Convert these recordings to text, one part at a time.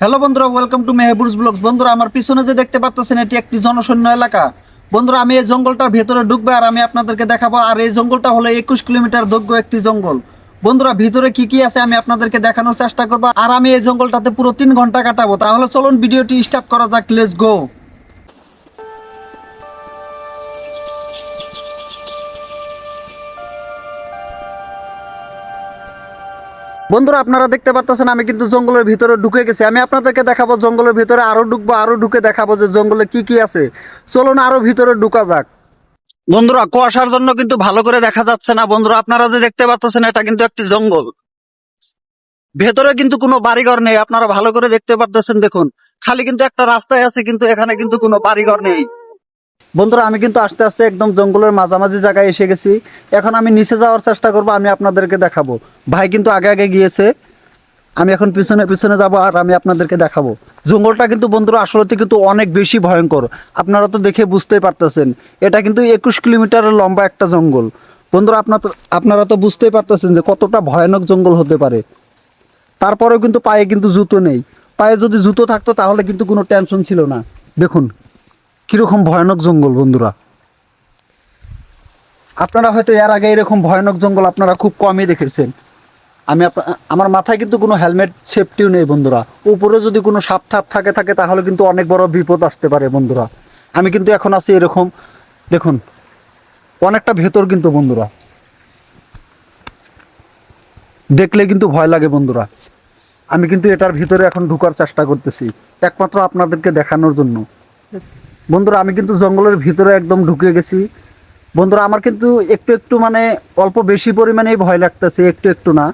Hello বন্ধুরা welcome to মেহবুজ blogs বন্ধুরা, আমার পিছনে যে দেখতে পাচ্ছেন এটি একটি জনশূন্য এলাকা। বন্ধুরা, আমি এই জঙ্গলটার ভেতরে ঢুকবো আর আমি আপনাদেরকে দেখাবো। আর এই জঙ্গলটা হলো একুশ কিলোমিটার দৈর্ঘ্য একটি জঙ্গল। বন্ধুরা, ভিতরে কি কি আছে আমি আপনাদেরকে দেখানোর চেষ্টা করব। আর আমি এই জঙ্গলটাতে পুরো তিন ঘণ্টা কাটাবো। তাহলে চলুন, ভিডিওটি স্টার্ট করা যাক। লেস গো বন্ধুরা, আপনারা দেখতে পারতেছেন আমি কিন্তু জঙ্গলের ভিতরে ঢুকে গেছি। আমি আপনাদেরকে দেখাবো জঙ্গলের ভিতরে, আরও ঢুকবো, আরও ঢুকে দেখাবো যে জঙ্গলে কি কি আছে। চলুন আরও ভিতরে ঢুকা যাক। বন্ধুরা, কুয়াশার জন্য কিন্তু ভালো করে দেখা যাচ্ছে না। বন্ধুরা, আপনারা যে দেখতে পাচ্ছেন এটা কিন্তু একটি জঙ্গল। ভেতরে কিন্তু কোনো বাড়িঘর নেই। আপনারা ভালো করে দেখতে পারতেছেন, দেখুন। খালি কিন্তু একটা রাস্তায় আছে, কিন্তু এখানে কিন্তু কোনো বাড়িঘর নেই। বন্ধুরা, আমি কিন্তু আস্তে আস্তে একদম জঙ্গলের মাঝামাঝি জায়গায় এসে গেছি। এখন আমি নিচে যাওয়ার চেষ্টা করব, আমি আপনাদেরকে দেখাবো। ভাই কিন্তু আগে আগে গিয়েছে। আমি এখন পিছনে পিছনে যাব আর আমি আপনাদেরকে দেখাবো। জঙ্গলটা কিন্তু বন্ধুরা, আসলে কিন্তু অনেক বেশি ভয়ঙ্কর। আপনারা তো দেখে বুঝতেই পারতেছেন। এটা কিন্তু একুশ কিলোমিটারের লম্বা একটা জঙ্গল। বন্ধুরা, আপনার আপনারা তো বুঝতেই পারতেছেন যে কতটা ভয়ানক জঙ্গল হতে পারে। তারপরেও কিন্তু পায়ে কিন্তু জুতো নেই। পায়ে যদি জুতো থাকতো, তাহলে কিন্তু কোনো টেনশন ছিল না। দেখুন কীরকম ভয়ানক জঙ্গল বন্ধুরা? আপনারা হয়তো এর আগে এরকম ভয়ানক জঙ্গল আপনারা খুব কমই দেখেছেন। আমি আমার মাথায় কিন্তু কোনো হেলমেট সেফটিও নেই বন্ধুরা। উপরে যদি কোনো সাপ ঠাপ থাকে থাকে, তাহলে কিন্তু অনেক বড় বিপদ আসতে পারে বন্ধুরা। আমি কিন্তু এখন আছি এরকম, দেখুন, অনেকটা ভেতর কিন্তু বন্ধুরা। দেখলে কিন্তু ভয় লাগে বন্ধুরা। আমি কিন্তু এটার ভিতরে এখন ঢুকার চেষ্টা করতেছি, একমাত্র আপনাদেরকে দেখানোর জন্য। বন্ধুরা, আমি কিন্তু জঙ্গলের ভিতরে একদম ঢুকে গেছি। বন্ধুরা, আমার কিন্তু একটু একটু মানে অল্প বেশি পরিমাণেই ভয় লাগতেছে, একটু একটু না।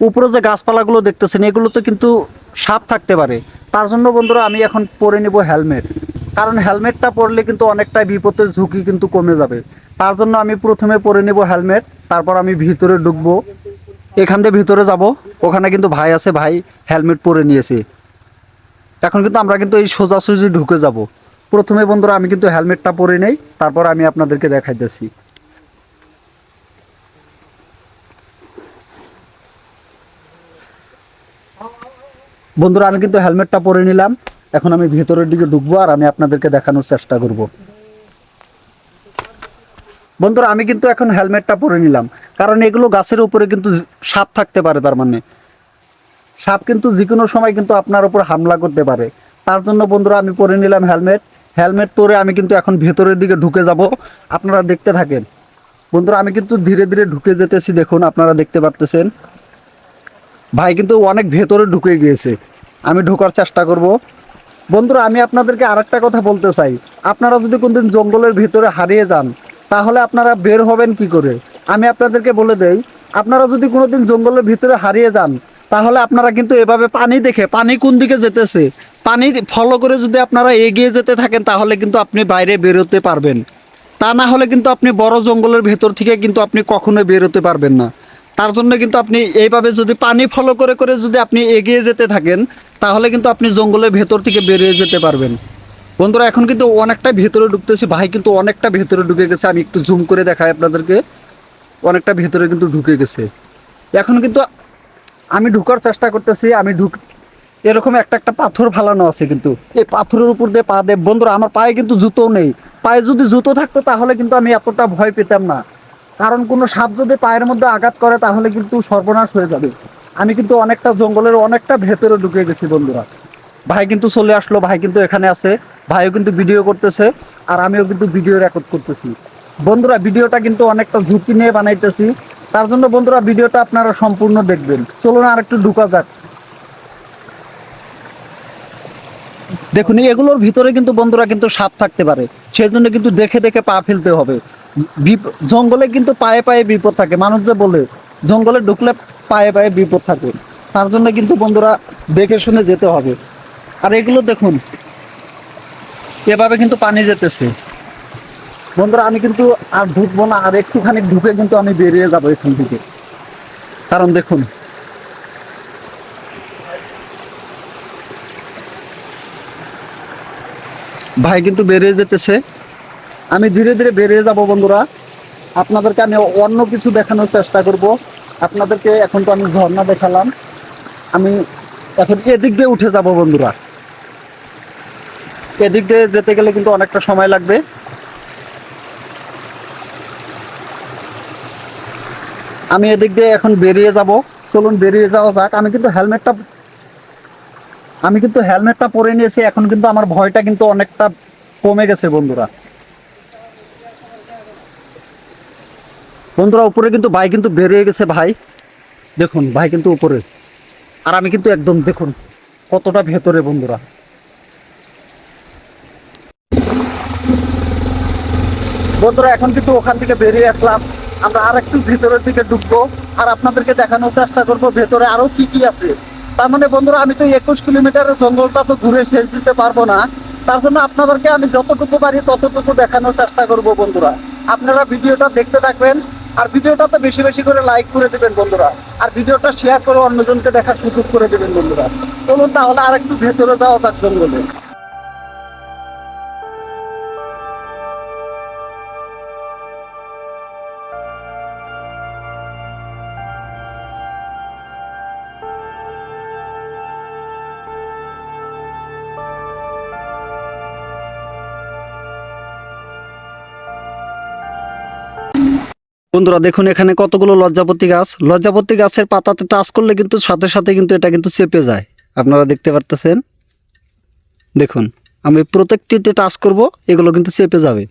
উপরে যে গাছপালাগুলো দেখতেছেন, এগুলোতে কিন্তু সাপ থাকতে পারে। তার জন্য বন্ধুরা, আমি এখন পরে নেব হেলমেট। কারণ হেলমেটটা পরলে কিন্তু অনেকটাই বিপদের ঝুঁকি কিন্তু কমে যাবে। তার জন্য আমি প্রথমে পরে নেব হেলমেট, তারপর আমি ভিতরে ঢুকবো। এখান থেকে ভিতরে যাব। ওখানে কিন্তু ভাই আছে, ভাই হেলমেট পরে নিয়েছে। এখন কিন্তু আমরা কিন্তু এই সোজাসুজি ঢুকে যাব। প্রথমে বন্ধুরা, আমি কিন্তু হেলমেটটা পরে নেই, তারপর আমি আপনাদেরকে দেখাইতেছি। বন্ধুরা, আমি কিন্তু হেলমেটটা পরে নিলাম। এখন আমি ভিতরের দিকে ঢুকবো আর আমি আপনাদেরকে দেখানোর চেষ্টা করব। বন্ধুরা, আমি কিন্তু এখন হেলমেটটা পরে নিলাম। কারণ এগুলো গাছের উপরে কিন্তু সাপ থাকতে পারে তার মানে। সাপ কিন্তু যে কোনো সময় কিন্তু আপনার উপর হামলা করতে পারে। তার জন্য বন্ধুরা, আমি পরে নিলাম হেলমেট। হেলমেট পরে আমি কিন্তু এখন ভেতরের দিকে ঢুকে যাব। আপনারা দেখতে থাকেন। বন্ধুরা, আমি কিন্তু ধীরে ধীরে ঢুকে যেতেছি, দেখুন, আপনারা দেখতে পারতেছেন। ভাই কিন্তু অনেক ভেতরে ঢুকে গিয়েছে। আমি ঢোকার চেষ্টা করব। বন্ধুরা, আমি আপনাদেরকে আরেকটা কথা বলতে চাই। আপনারা যদি কোনদিন জঙ্গলের ভিতরে হারিয়ে যান, তাহলে আপনারা বের হবেন কি করে? আমি আপনাদেরকে বলে দেই, আপনারা যদি কোনোদিন জঙ্গলের ভিতরে হারিয়ে যান, তাহলে আপনারা কিন্তু এভাবে পানি দেখে, পানি কোন দিকে যেতেছে? পানি ফলো করে যদি আপনারা এগিয়ে যেতে থাকেন, তাহলে কিন্তু আপনি বাইরে বেরোতে পারবেন। তা না হলে কিন্তু আপনি বড় জঙ্গলের ভেতর থেকে কিন্তু আপনি কখনোই বেরোতে পারবেন না। তার জন্য কিন্তু আপনি এইভাবে যদি পানি ফলো করে করে যদি আপনি এগিয়ে যেতে থাকেন, তাহলে কিন্তু আপনি জঙ্গলের ভেতর থেকে বেরিয়ে যেতে পারবেন। বন্ধুরা, এখন কিন্তু অনেকটা ভেতরে ঢুকতেছি। ভাই কিন্তু অনেকটা ভেতরে ঢুকে গেছে। আমি একটু জুম করে দেখাই আপনাদেরকে। অনেকটা ভেতরে কিন্তু ঢুকে গেছে। এখন কিন্তু আমি ঢুকার চেষ্টা করতেছি। আমি ঢুক এরকম একটা একটা পাথর ফালানো আছে কিন্তু। এই পাথরের উপর দিয়ে পা দেব বন্ধুরা, আমার পায়ে কিন্তু জুতো নেই। পায়ে যদি জুতো থাকতো, তাহলে কিন্তু আমি এতটা ভয় পেতাম না। কারণ কোনো সাপ যদি পায়ের মধ্যে আঘাত করে, তাহলে কিন্তু সর্বনাশ হয়ে যাবে। আমি কিন্তু অনেকটা জঙ্গলের অনেকটা ভেতরে ঢুকে গেছি, বন্ধুরা। ভাই কিন্তু চলে আসলো, ভাই কিন্তু এখানে আছে। ভাইও কিন্তু ভিডিও করতেছে, আর আমিও কিন্তু ভিডিও রেকর্ড করতেছি। বন্ধুরা ভিডিওটা কিন্তু অনেকটা ঝুঁকি নিয়ে বানাইতেছি। তার জন্য বন্ধুরা ভিডিওটা আপনারা সম্পূর্ণ দেখবেন। চলুন আর একটু ঢুকা যাক। দেখুন এগুলোর ভিতরে কিন্তু বন্ধুরা কিন্তু সাপ থাকতে পারে। সেই জন্য কিন্তু দেখে দেখে পা ফেলতে হবে। জঙ্গলে কিন্তু পায়ে পায়ে বিপদ থাকে। মানুষ যে বলে, জঙ্গলে ঢুকলে পায়ে পায়ে বিপদ থাকে। তার জন্য কিন্তু বন্ধুরা দেখে শুনে যেতে হবে। আর এগুলো দেখুন, এভাবে কিন্তু পানি যেতেছে। বন্ধুরা, আমি কিন্তু আর ঢুকবো না। আর একটুখানি ঢুকে কিন্তু আমি বেরিয়ে যাব এখান থেকে। কারণ দেখুন ভাই কিন্তু বেরিয়ে যেতেছে। আমি ধীরে ধীরে বেরিয়ে যাব বন্ধুরা। আপনাদেরকে আমি অন্য কিছু দেখানোর চেষ্টা করব। আপনাদেরকে এখন তো আমি ঝর্ণা দেখালাম। আমি এখন এদিক দিয়ে উঠে যাব বন্ধুরা। এদিক দিয়ে যেতে গেলে কিন্তু অনেকটা সময় লাগবে। আমি এদিক দিয়ে এখন বেরিয়ে যাব। চলুন বেরিয়ে যাওয়া যাক। আমি কিন্তু হেলমেটটা আমি কিন্তু হেলমেটটা পরে নিয়েছি, এখন কিন্তু আমার ভয়টা কিন্তু অনেকটা কমে গেছে বন্ধুরা। বন্ধুরা, উপরে কিন্তু ভাই কিন্তু বেরিয়ে গেছে ভাই। দেখুন, ভাই কিন্তু উপরে। আর আমি কিন্তু একদম, দেখুন, কতটা ভেতরে বন্ধুরা। বন্ধুরা, এখন কিন্তু ওখান থেকে বেরিয়ে আসলাম। আমরা আর একটু ভেতরের দিকে ঢুকবো। আর আপনাদেরকে দেখানোর চেষ্টা করব, ভেতরে আরও কি কি আছে। তার মানে বন্ধুরা, আমি তো একুশ কিলোমিটার জঙ্গলটা তো ঘুরে শেষ দিতে পারব না। তার জন্য আপনাদেরকে আমি যতটুকু পারি ততটুকু দেখানোর চেষ্টা করব বন্ধুরা। আপনারা ভিডিওটা দেখতে থাকবেন, আর ভিডিওটা তো বেশি বেশি করে লাইক করে দেবেন বন্ধুরা। আর ভিডিওটা শেয়ার করে অন্যজনকে দেখার সুযোগ করে দেবেন বন্ধুরা। চলুন তাহলে আর একটু ভেতরে যাওয়া যাক জঙ্গলে। বন্ধুরা, দেখুন এখানে কতগুলো লজ্জাপতি গাছ। লজ্জাপতি গাছের পাতাতে টাচ করলে কিন্তু সাথে সাথে কিন্তু এটা কিন্তু চেপে যায়। আপনারা দেখতে পারতেছেন? দেখুন, আমি প্রত্যেকটিতে টাচ করব, এগুলো কিন্তু চেপে যাবে।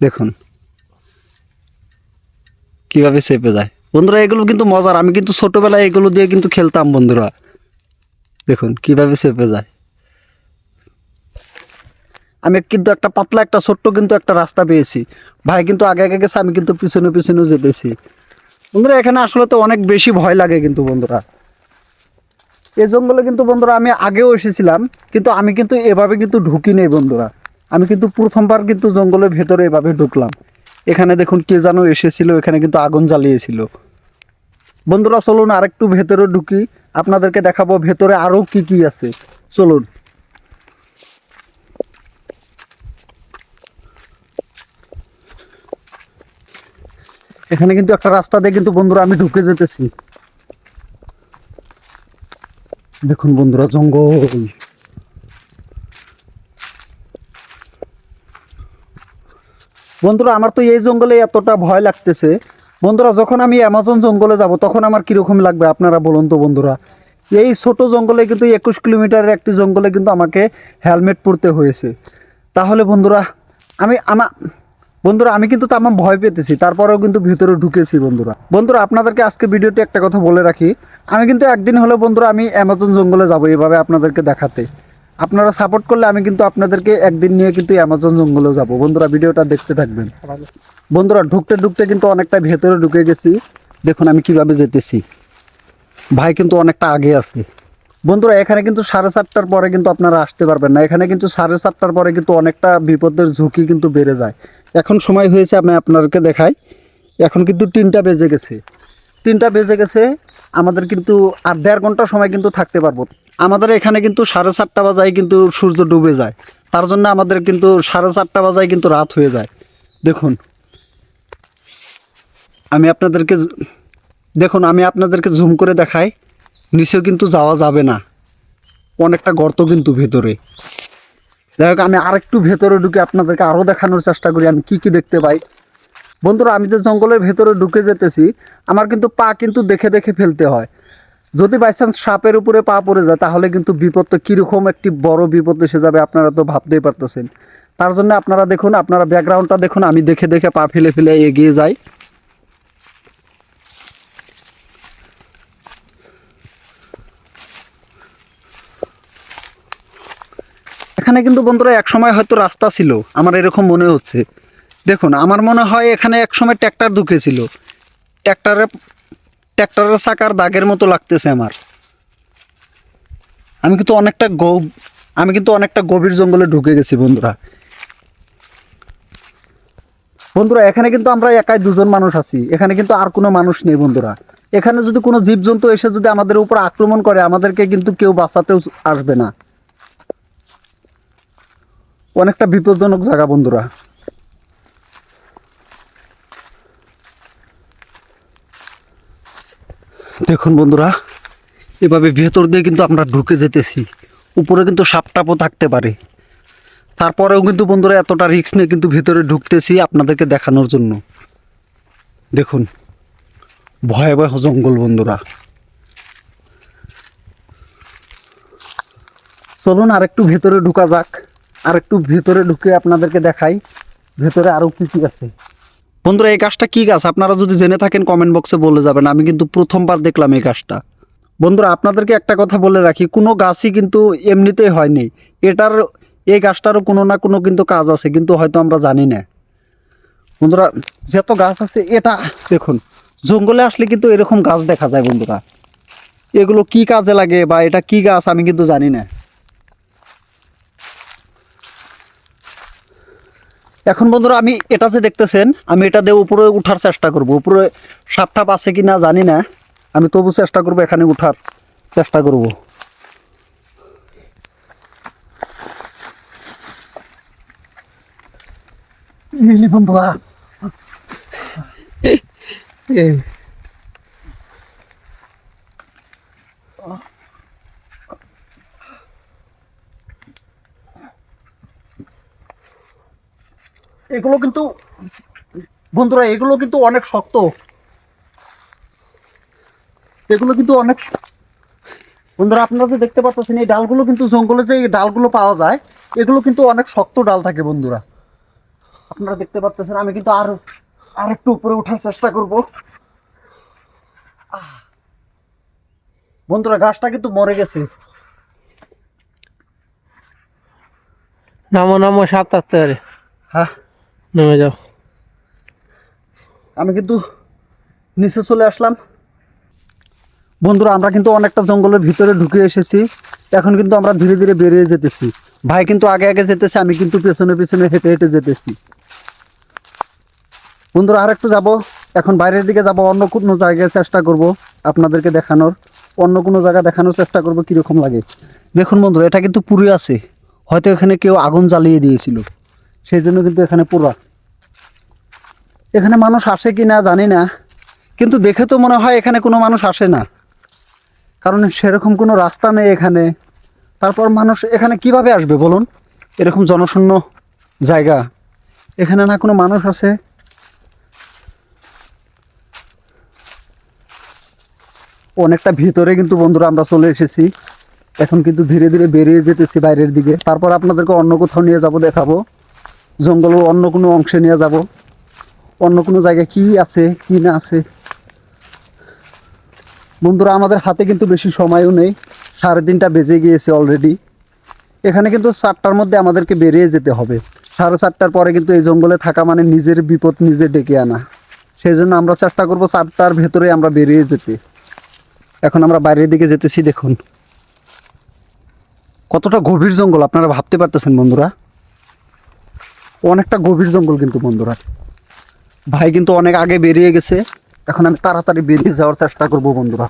দেখুন, কীভাবে চেপে যায়। বন্ধুরা, এগুলো কিন্তু মজার। আমি কিন্তু ছোটবেলায় এগুলো দিয়ে কিন্তু খেলতাম, বন্ধুরা। দেখুন, কীভাবে চেপে যায়। আমি কিন্তু একটা পাতলা, একটা ছোট্ট কিন্তু একটা রাস্তা পেয়েছি। ভাই, কিন্তু আগে আগে গেছে, আমি কিন্তু পিছনে পিছনে যেতেছি। বন্ধুরা, এখানে আসলে তো অনেক বেশি ভয় লাগে কিন্তু বন্ধুরা। এই জঙ্গলে কিন্তু বন্ধুরা, আমি আগেও এসেছিলাম, কিন্তু আমি কিন্তু এভাবে কিন্তু ঢুকি নেই বন্ধুরা। আমি কিন্তু প্রথমবার কিন্তু জঙ্গলের ভেতরে এভাবে ঢুকলাম। এখানে দেখুন কে যেন এসেছিল, এখানে কিন্তু আগুন জ্বালিয়েছিল। বন্ধুরা, চলুন আরেকটু ভেতরে ঢুকি। আপনাদেরকে দেখাবো ভেতরে আরও কি কি আছে। চলুন। এখানে কিন্তু একটা রাস্তা দিয়ে কিন্তু বন্ধুরা আমি ঢুকে যেতেছি। দেখুন বন্ধুরা, জঙ্গল। বন্ধুরা, আমার তো এই জঙ্গলে এতটা ভয় লাগতেছে। বন্ধুরা, যখন আমি অ্যামাজন জঙ্গলে যাব, তখন আমার কীরকম লাগবে আপনারা বলুন তো বন্ধুরা? এই ছোট জঙ্গলে কিন্তু একুশ কিলোমিটারের একটি জঙ্গলে কিন্তু আমাকে হেলমেট পরতে হয়েছে। তাহলে বন্ধুরা, আমি আমা বন্ধুরা, আমি কিন্তু তামাম ভয় পেতেছি, তারপরেও কিন্তু ভিতরে ঢুকেছি বন্ধুরা। বন্ধুরা, আপনাদেরকে আজকে ভিডিওতে একটা কথা বলে রাখি। আমি কিন্তু একদিন হলে বন্ধুরা, আমি অ্যামাজন জঙ্গলে যাব এভাবে আপনাদেরকে দেখাতে। আপনারা সাপোর্ট করলে আমি কিন্তু আপনাদেরকে একদিন নিয়ে কিন্তু অ্যামাজন জঙ্গলেও যাব। বন্ধুরা, ভিডিওটা দেখতে থাকবেন। বন্ধুরা, ঢুকতে ঢুকতে কিন্তু অনেকটা ভেতরে ঢুকে গেছি। দেখুন আমি কীভাবে যেতেছি। ভাই কিন্তু অনেকটা আগে আছে। বন্ধুরা, এখানে কিন্তু সাড়ে চারটার পরে কিন্তু আপনারা আসতে পারবেন না। এখানে কিন্তু সাড়ে চারটার পরে কিন্তু অনেকটা বিপদের ঝুঁকি কিন্তু বেড়ে যায়। এখন সময় হয়েছে, আমি আপনাদেরকে দেখাই। এখন কিন্তু তিনটা বেজে গেছে। তিনটা বেজে গেছে, আমাদের কিন্তু আর দেড় ঘণ্টা সময় কিন্তু থাকতে পারব। আমাদের এখানে কিন্তু সাড়ে চারটা বাজায় কিন্তু সূর্য ডুবে যায়। তার জন্য আমাদের কিন্তু সাড়ে চারটা বাজায় কিন্তু রাত হয়ে যায়। দেখুন, আমি আপনাদেরকে দেখুন, আমি আপনাদেরকে জুম করে দেখাই, নিচেও কিন্তু যাওয়া যাবে না। অনেকটা গর্ত কিন্তু ভেতরে। যাই হোক, আমি আরেকটু ভেতরে ঢুকে আপনাদেরকে আরও দেখানোর চেষ্টা করি, আমি কি কি দেখতে পাই। বন্ধুরা, আমি যে জঙ্গলের ভেতরে ঢুকে যেতেছি, আমার কিন্তু পা কিন্তু দেখে দেখে ফেলতে হয়। যদি বাই চান্স সাপের উপরে পা পড়ে যায়, তাহলে কিন্তু বিপদটা কীরকম একটি বড় বিপদ এসে যাবে, আপনারা তো ভাবতেই পারতেছেন। তার জন্য আপনারা দেখুন, আপনারা ব্যাকগ্রাউন্ডটা দেখুন, আমি দেখে দেখে পা ফেলে ফেলে এগিয়ে যাই। এখানে কিন্তু বন্ধুরা এক সময় হয়তো রাস্তা ছিল, আমার এরকম মনে হচ্ছে। দেখুন, আমার মনে হয় এখানে এক সময় ট্র্যাক্টর ঢুকেছিল। ট্র্যাক্টরে ট্র্যাক্টরের চাকার দাগের মতো লাগতেছে আমার। আমি কিন্তু অনেকটা গো আমি কিন্তু অনেকটা গভীর জঙ্গলে ঢুকে গেছি বন্ধুরা। বন্ধুরা, এখানে কিন্তু আমরা একাই দুজন মানুষ আছি। এখানে কিন্তু আর কোনো মানুষ নেই বন্ধুরা। এখানে যদি কোনো জীবজন্তু এসে যদি আমাদের উপর আক্রমণ করে, আমাদেরকে কিন্তু কেউ বাঁচাতেও আসবে না। অনেকটা বিপজ্জনক জায়গা বন্ধুরা। দেখুন বন্ধুরা, এভাবে ভেতর দিয়ে কিন্তু আমরা ঢুকে যেতেছি। উপরে কিন্তু সাপটাপও থাকতে পারে। তারপরেও কিন্তু বন্ধুরা এতটা রিস্ক নিয়ে কিন্তু ভেতরে ঢুকতেছি আপনাদেরকে দেখানোর জন্য। দেখুন, ভয়াবহ জঙ্গল বন্ধুরা। চলুন আর একটু ভেতরে ঢুকা যাক। আর একটু ভেতরে ঢুকে আপনাদেরকে দেখাই, ভেতরে আরও কি কি আছে। বন্ধুরা, এই গাছটা কি গাছ? আপনারা যদি জেনে থাকেন কমেন্ট বক্সে বলে যাবেন। আমি কিন্তু প্রথমবার দেখলাম এই গাছটা। বন্ধুরা, আপনাদেরকে একটা কথা বলে রাখি, কোনো গাছই কিন্তু এমনিতেই হয়নি। এটার, এই গাছটারও কোনো না কোনো কিন্তু কাজ আছে, কিন্তু হয়তো আমরা জানি না। বন্ধুরা, যত গাছ আছে, এটা দেখুন, জঙ্গলে আসলে কিন্তু এরকম গাছ দেখা যায় বন্ধুরা। এগুলো কি কাজে লাগে বা এটা কি গাছ আমি কিন্তু জানি না। এখন বন্ধুরা আমি এটা যে দেখতেছেন, আমি এটা দিয়ে উপরে উঠার চেষ্টা করব। উপরে সাপ টাপ আছে কি না জানি না। আমি তবু চেষ্টা করব এখানে উঠার চেষ্টা করব। মিলি বন্ধুরা। এগুলো কিন্তু বন্ধুরা এগুলো কিন্তু অনেক শক্ত। এগুলো কিন্তু অনেক বন্ধুরা আপনারা যে দেখতে পাচ্ছেন এই ডালগুলো কিন্তু জঙ্গলে যে ডালগুলো পাওয়া যায় এগুলো কিন্তু অনেক শক্ত ডাল থাকে বন্ধুরা। আপনারা দেখতে পাচ্ছেন আমি কিন্তু আর আর একটু উপরে ওঠার চেষ্টা করব। আহ। বন্ধুরা গাছটা কিন্তু মরে গেছে। নামো নামো সাপ থাকতে পারে হ্যাঁ। নেমে যাও। আমি কিন্তু নিচে চলে আসলাম। বন্ধুরা, আমরা কিন্তু অনেকটা জঙ্গলের ভিতরে ঢুকে এসেছি। এখন কিন্তু আমরা ধীরে ধীরে বেরিয়ে যেতেছি। ভাই কিন্তু আগে আগে যেতেছে, আমি কিন্তু পেছনে পেছনে হেঁটে হেঁটে যেতেছি। বন্ধুরা আর একটু যাব। এখন বাইরের দিকে যাব, অন্য কোনো জায়গায় চেষ্টা করব আপনাদেরকে দেখানোর। অন্য কোনো জায়গা দেখানোর চেষ্টা করব, কীরকম লাগে। দেখুন বন্ধুরা, এটা কিন্তু পুড়ে আছে। হয়তো এখানে কেউ আগুন জ্বালিয়ে দিয়েছিল। সেই জন্য কিন্তু এখানে পুরা। এখানে মানুষ আসে কি না জানি না, কিন্তু দেখে তো মনে হয় এখানে কোনো মানুষ আসে না। কারণ সেরকম কোনো রাস্তা নেই এখানে। তারপর মানুষ এখানে কীভাবে আসবে বলুন? এরকম জনশূন্য জায়গা। এখানে না কোনো মানুষ আছে অনেকটা ভিতরে কিন্তু বন্ধুরা আমরা চলে এসেছি। এখন কিন্তু ধীরে ধীরে বেরিয়ে যেতেছি বাইরের দিকে। তারপর আপনাদেরকে অন্য কোথাও নিয়ে যাব, দেখাবো। জঙ্গলের অন্য কোনো অংশে নিয়ে যাব। অন্য কোনো জায়গায় কি আছে, কি না আছে। বন্ধুরা, আমাদের হাতে কিন্তু বেশি সময়ও নেই। সাড়ে তিনটা বেজে গিয়েছে অলরেডি এখানে কিন্তু চারটার মধ্যে আমাদেরকে বেরিয়ে যেতে হবে। সাড়ে চারটার পরে কিন্তু এই জঙ্গলে থাকা মানে নিজের বিপদ নিজে ডেকে আনা। সেই জন্য আমরা চেষ্টা করব চারটার ভেতরে আমরা বেরিয়ে যেতে। এখন আমরা বাইরের দিকে যেতেছি, দেখুন। কতটা গভীর জঙ্গল, আপনারা ভাবতে পারতেছেন বন্ধুরা। অনেকটা গভীর জঙ্গল কিন্তু বন্ধুরা। ভাই কিন্তু অনেক আগে বেরিয়ে গেছে। এখন আমি তাড়াতাড়ি বেরিয়ে যাওয়ার চেষ্টা করব বন্ধুরা।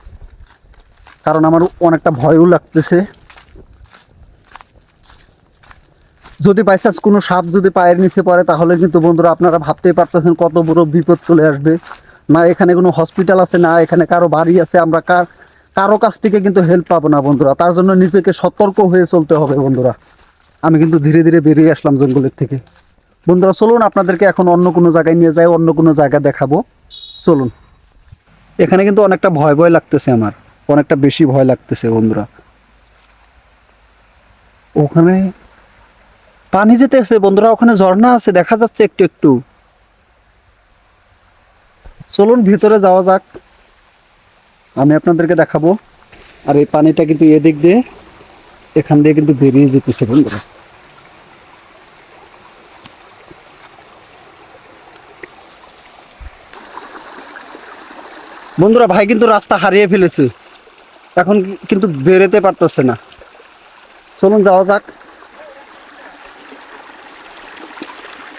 কারণ আমার অনেকটা ভয়ও লাগতেছে। যদি বাই চান্স কোনো সাপ যদি পায়ের নিচে পড়ে, তাহলে কিন্তু বন্ধুরা আপনারা ভাবতেই পারতেছেন কত বড় বিপদ চলে আসবে। না এখানে কোনো হসপিটাল আছে, না এখানে কারও বাড়ি আছে, আমরা কার কারও কাছ থেকে কিন্তু হেল্প পাবো না বন্ধুরা। তার জন্য নিজেকে সতর্ক হয়ে চলতে হবে বন্ধুরা। আমি কিন্তু ধীরে ধীরে বেরিয়ে আসলাম জঙ্গলের থেকে। বন্ধুরা, চলুন আপনাদেরকে এখন অন্য কোনো জায়গায় নিয়ে যাই, অন্য কোনো জায়গা দেখাবো। চলুন। এখানে কিন্তু অনেকটা ভয় ভয় লাগতেছে আমার। অনেকটা বেশি ভয় লাগতেছে বন্ধুরা। ওখানে পানি যেতেছে বন্ধুরা, ওখানে ঝর্ণা আছে, দেখা যাচ্ছে একটু একটু। চলুন ভিতরে যাওয়া যাক। আমি আপনাদেরকে দেখাবো। আর এই পানিটা কিন্তু এদিক দিয়ে, এখান দিয়ে কিন্তু বেরিয়ে যেতেছে বন্ধুরা। বন্ধুরা, ভাই কিন্তু রাস্তা হারিয়ে ফেলেছে। এখন কিন্তু বেরোতে পারতেছে না। চলুন যাওয়া যাক।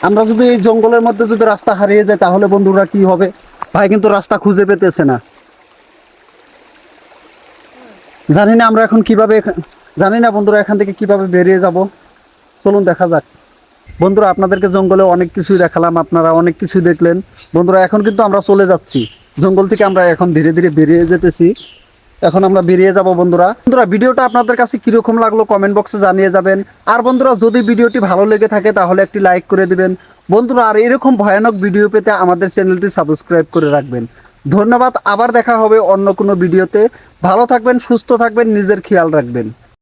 আমরা যদি এই জঙ্গলের মধ্যে যদি রাস্তা হারিয়ে যায়, তাহলে বন্ধুরা কি হবে? ভাই কিন্তু রাস্তা খুঁজে পেতেছে না। জানি না আমরা এখন কীভাবে জানি না বন্ধুরা, এখান থেকে কীভাবে বেরিয়ে যাব। চলুন দেখা যাক। বন্ধুরা, আপনাদেরকে জঙ্গলে অনেক কিছুই দেখালাম, আপনারা অনেক কিছুই দেখলেন। বন্ধুরা, এখন কিন্তু আমরা চলে যাচ্ছি। জঙ্গল থেকে আমরা এখন ধীরে ধীরে বেরিয়ে যেতেছি। এখন আমরা বেরিয়ে যাব, বন্ধুরা। বন্ধুরা, ভিডিওটা আপনাদের কাছে কীরকম লাগল কমেন্ট বক্সে জানিয়ে যাবেন। আর বন্ধুরা, যদি ভিডিওটি ভালো লেগে থাকে, তাহলে একটি লাইক করে দিবেন। বন্ধুরা, আর এরকম ভয়ানক ভিডিও পেতে আমাদের চ্যানেলটি সাবস্ক্রাইব করে রাখবেন। ধন্যবাদ, আবার দেখা হবে অন্য কোনো ভিডিওতে। ভালো থাকবেন, সুস্থ থাকবেন, নিজের খেয়াল রাখবেন।